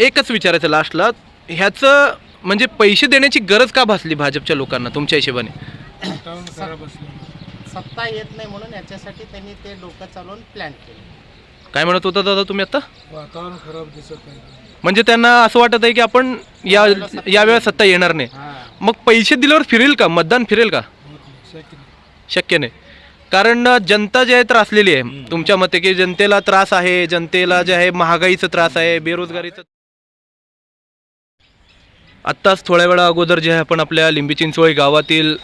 एकच विचारायचं लास्टला ह्याचं म्हणजे पैसे देण्याची गरज का भासली भाजपच्या लोकांना तुमच्या हिशोबाने? सत्ता येत नाही म्हणून याच्यासाठी त्यांनी ते डोकं चालवून प्लॅन केलं. काय म्हणत होता दादा तुम्ही आता? वातावरण खराब दिसत नाही. म्हणजे त्यांना असं वाटत आहे की आपण या यावेळेस सत्ता येणार नाही. मग पैसे दिल्यावर फिरेल का? मतदान फिरेल का? होत नाही शक्य नाही. शक्य नाही. कारण जनता जी आहे त्रासलेली आहे. तुमच्या मते की जनतेला त्रास आहे जनतेला जे आहे महागाईचा त्रास आहे बेरोजगारीचा आत्ताच थोड्या वेळा अगोदर जे आहे आपण आपल्या लिंबी चिंचवळी गावातील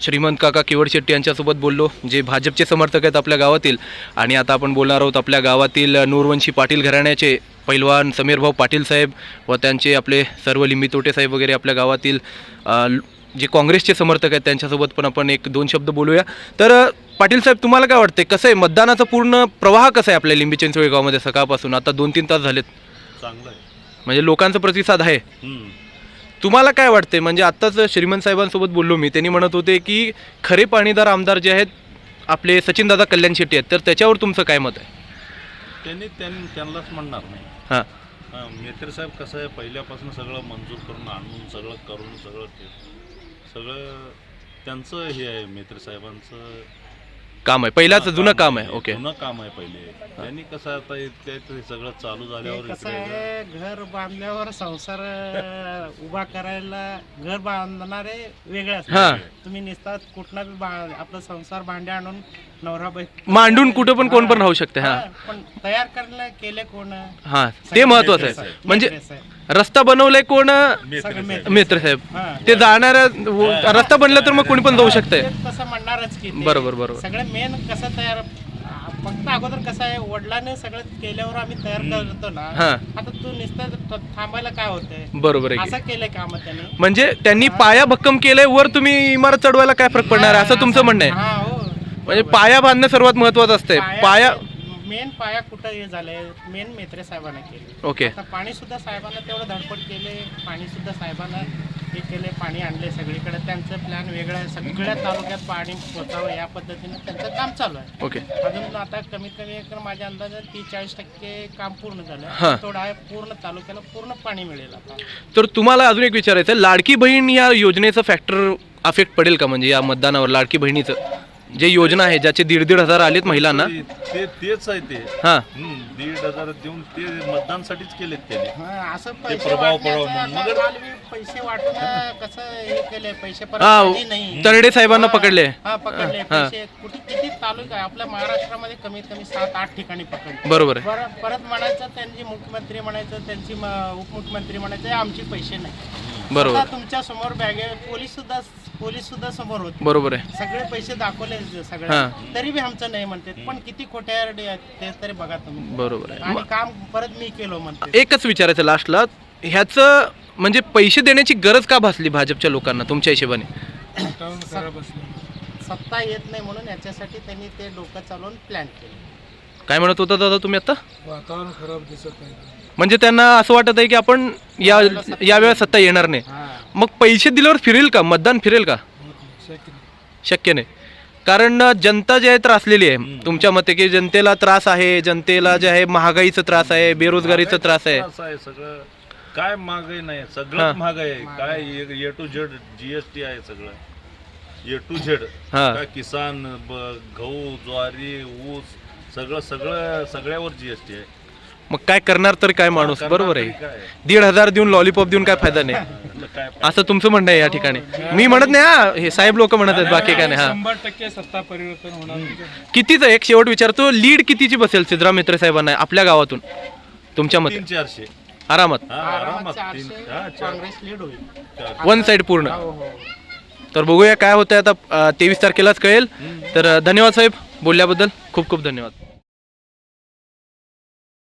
श्रीमंत काका किवड शेट्टी यांच्यासोबत बोललो जे भाजपचे समर्थक आहेत आपल्या गावातील. आणि आता आपण बोलणार आहोत आपल्या गावातील नूरवंशी पाटील घराण्याचे पैलवान समीर भाऊ पाटील साहेब व त्यांचे आपले सर्व लिंबी तोटे साहेब वगैरे आपल्या गावातील जे काँग्रेसचे समर्थक आहेत त्यांच्यासोबत पण आपण एक दोन शब्द बोलूया. तर पाटील साहेब तुम्हाला काय वाटते कसं आहे? मतदानाचा पूर्ण प्रवाह कसा आहे आपल्या लिंबी चिंचवळी गावामध्ये सकाळपासून? आता दोन तीन तास झालेत. चांगलं आहे. म्हणजे लोकांचा प्रतिसाद आहे. हम्म. तुम्हाला काय वाटते म्हणजे आत्ताच श्रीमंत साहेबांसोबत बोललो मी. त्यांनी म्हणत होते की खरे पाणीदार आमदार जे आहेत आपले सचिनदादा कल्याण शेट्टी आहेत. तर त्याच्यावर तुमचं काय मत आहे? त्यांनी त्यांनी त्यांनाच म्हणणार नाही. हां. हां मेत्र साहेब कसं आहे पहिल्यापासून सगळं मंजूर करून आणून सगळं करून सगळं ते सगळं त्यांचं हे आहे मेत्र साहेबांचं काम आहे. पहिल्याच हां, जुनं काम आहे. ओके. जुनं काम आहे पहिले. त्यांनी कसं आता हे- ते ते सगळं चालू ते झाल्यावर कसं इकडे आहे घर बांधल्यावर संसार अं, उभा करायला घर बांधणारे वेगळे हां. तुम्ही निसतात कुठला बी बा- आपला संसार भांडे आणून नवरा बाई मांडून कुठं पण कोण पण राहू शकते हां. पण तयार करायला केले कोण? हां ते महत्वाचं आहे. म्हणजे. रस्ता बनवलाय कोण? मेत्र साहेब. ते व- रस्ता बनला तर मग कोणी पण जाऊ शकतंय. तसं म्हणणारच की ते. बरोबर, बरोबर. सगळं मेन कसं तयार फक्त अगोदर कसं आहे वडिलांनी सगळं केल्यावर आम्ही तयार करतो ना. हां. आता तू नुसतं थांबायला काय होतंय? बरोबर आहे की. असं केलंय काम त्यांनी? म्हणजे त्यांनी पाया भक्कम केलंय वर तुम्ही इमारत चढवायला काय फरक पडणार आहे? असं तुमचं म्हणणं आहे. हा हो. म्हणजे पाया बांधणं सर्वात महत्वाचं असतंय. पाया मेन पाया कुठं हे झालंय मेन मेत्रे साहेबांना केले ओके आता पाणी सुद्धा साहेबांना तेवढं धडपड केले पाणी सुद्धा साहेबांना हे केले पाणी आणले सगळीकडे. त्यांचं प्लॅन वेगळं आहे. सगळ्या तालुक्यात पाणी पोचावं या पद्धतीनं त्यांचं काम चालू आहे. ओके अजून आता कमीत कमी एक माझ्या अंदाजात तीस चाळीस टक्के काम पूर्ण हा. झालं थोडं आहे. पूर्ण तालुक्याला पूर्ण पाणी मिळेल आता. तर तुम्हाला अजून एक विचारायचं आहे. लाडकी बहीण या योजनेचं फॅक्टर अफेक्ट पडेल का? म्हणजे या मतदानावर लाडकी बहिणीचं. जे योजना आहे ज्याचे दीड दीड हजार आलेत महिलांना. ते ते- तेच आहे ते. हां. हम्म, दीड हजार देऊन ते मतदानसाठीच केलेत त्यांनी. हा, असं पैसे प्रभाव पडावा म्हणून. मगर- पैसे वाटून कसं हे केले पैसे परत हा नाही. तरडे साहेबांना पकडले. हा पकडले. हा. पैसे कुठे किती तालुका आहे? आपल्या महाराष्ट्रामध्ये कमीत कमी सात आठ ठिकाणी पकडले. बरोबर आहे. परत परत म्हणायचं त्यांची मुख्यमंत्री म्हणायचं त्यांची म- उपमुख्यमंत्री म्हणायचं आमचे पैसे नाही. बरोबर. स्वतः तुमच्यासमोर बॅगे पोलीस सुद्धा पोलीस सुद्धा समोर होते. बरोबर आहे. सगळे पैसे दाखवले हा. सगळे तरी बी आमचं नाही म्हणते पण किती खोटे आहेत ते तरी बघा तुम्ही. बरोबर आहे. आणि काम परत मी केलो म्हणते. एकच विचारायचं लास्टला ह्याचं म्हणजे पैसे देण्याची गरज का भासली भाजपच्या लोकांना तुमच्या हिशोबाने? सत्ता येत नाही म्हणून याच्यासाठी त्यांनी ते डोकं चालवून प्लॅन केलं. काय म्हणत होता दादा तुम्ही आता? वातावरण खराब दिसत नाही. म्हणजे त्यांना असं वाटत आहे की आपण या यावेळेस सत्ता येणार नाही. मग पैसे दिल्यावर फिरेल का? मतदान फिरेल का? शक्य नाही. कारण जनता जी आहे त्रासलेली आहे. तुमच्या मते की जनतेला त्रास आहे जनतेला जे आहे महागाईचा त्रास आहे बेरोजगारीचा त्रास आहे. सगळं. काय महागाई नाही. सगळं महाग आहे. काय ए टू झेड जीएसटी आहे सगळं. A to Z. हां. काय किसान गहू ज्वारी ऊस सगळं सगळं सगळ्यावर जीएसटी आहे. मग काय करणार तर काय माणूस? बरोबर आहे? दीड हजार देऊन लॉलीपॉप देऊन काय फायदा नाही. असं तुमचं म्हणणं आहे या ठिकाणी. मी म्हणत नाही हा हे साहेब लोक म्हणत आहेत बाकी काय नाही हा. टक्के सत्ता परिवर्तन होणार. कितीचं एक शेवट विचारतो लीड कितीची बसेल सिद्धराम मित्र साहेबांना आपल्या गावातून? तुमच्या मते? तीन चारशे. आरामात. हा, तीन हा, चार. वन साईड पूर्ण. हो हो. तर बघूया काय होतंय आता तेवीस तारखेलाच कळेल. तर अ, धन्यवाद साहेब बोलल्याबद्दल खूप खूप धन्यवाद.